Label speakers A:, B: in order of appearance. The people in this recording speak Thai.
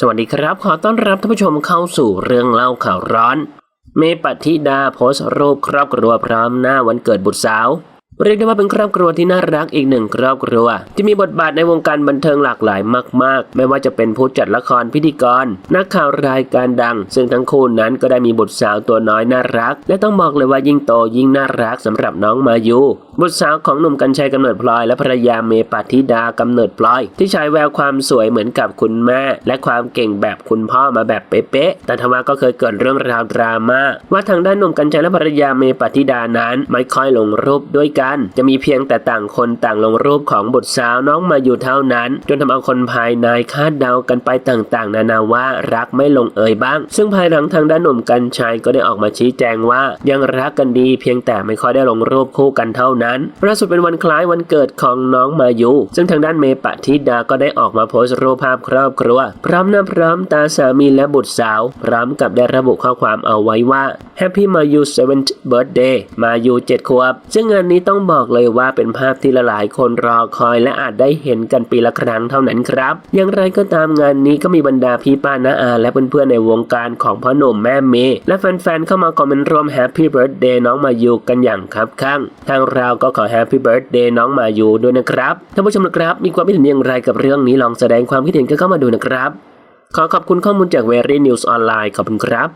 A: สวัสดีครับ ขอต้อนรับท่านผู้ชมเข้าสู่เรื่องเล่าข่าวร้อน เมปฏิดาโพสต์รูปครอบครัวพร้อมหน้าวันเกิดบุตรสาว เรียกได้ว่าเป็นครอบครัวที่น่ารักอีกหนึ่งครอบครัว ที่มีบทบาทในวงการบันเทิงหลากหลายมาก ๆ ไม่ว่าจะเป็นผู้จัดละครพิธีกร นักข่าวรายการดัง ซึ่งทั้งคู่นั้นก็ได้มีบุตรสาวตัวน้อยน่ารัก และต้องบอกเลยว่ายิ่งโตยิ่งน่ารักสำหรับน้องมายูบุตรสาวของหนุ่มกัญชัยกำเนิดพลอย และภรรยาเมปฏิดากำเนิดพลอย ที่ใช้แววความสวยเหมือนกับคุณแม่ และความเก่งแบบคุณพ่อมาแบบเป๊ะๆแต่ทว่าก็เคยเกิดเรื่องราวดราม่าว่าทางด้านหนุ่มกัญชัยและภรรยาเมปฏิดานั้นไม่ค่อยลงรูปด้วยกันจะมีเพียงแต่ต่างคนต่างลงรูปของบุตรสาวน้องมาอยู่เท่านั้น จนทำเอาคนภายในคาดเดากันไปต่างๆ นานาว่ารักไม่ลงเอยบ้าง ซึ่งภายหลังทางด้านหนุ่มกัญชัยก็ได้ออกมาชี้แจงว่า ยังรักกันดีเพียงแต่ไม่ค่อยได้ลงรูปคู่กันเท่านั้นล่าสุดเป็นวันคล้ายวันเกิดของน้องมายูซึ่งทางด้านเมปะทิดาก็ได้ออกมาโพสต์รูปภาพครอบครัว พร้อมหน้าพร้อมตาสามีและบุตรสาว พร้อมกับได้ระบุข้อความเอาไว้ว่า Happy มายู 7th birthday มายู7ขวบซึ่งงานนี้ต้ององบอกเลยว่าเป็นภาพที่หลายๆคนรอคอยและอาจได้เห็นกันปีละครั้งเท่านั้นครับ อย่างไรก็ตามงานนี้ก็มีบรรดาพี่ป้าน้าอาและเพื่อนๆในวงการของพ่อหนุ่มแม่เมย์และแฟนๆเข้ามาคอมเมนต์ร่วม Happy Birthday น้องมายูกันอย่างครับข้างทางเราก็ขอ Happy Birthday น้องมายูด้วยนะครับท่านผู้ชมนะครับมีความคิดเห็นอย่างไรกับเรื่องนี้ลองแสดงความคิดเห็นกันเข้ามาดูนะครับ ขอขอบคุณข้อมูลจาก Very News ออนไลน์ขอบคุณครับ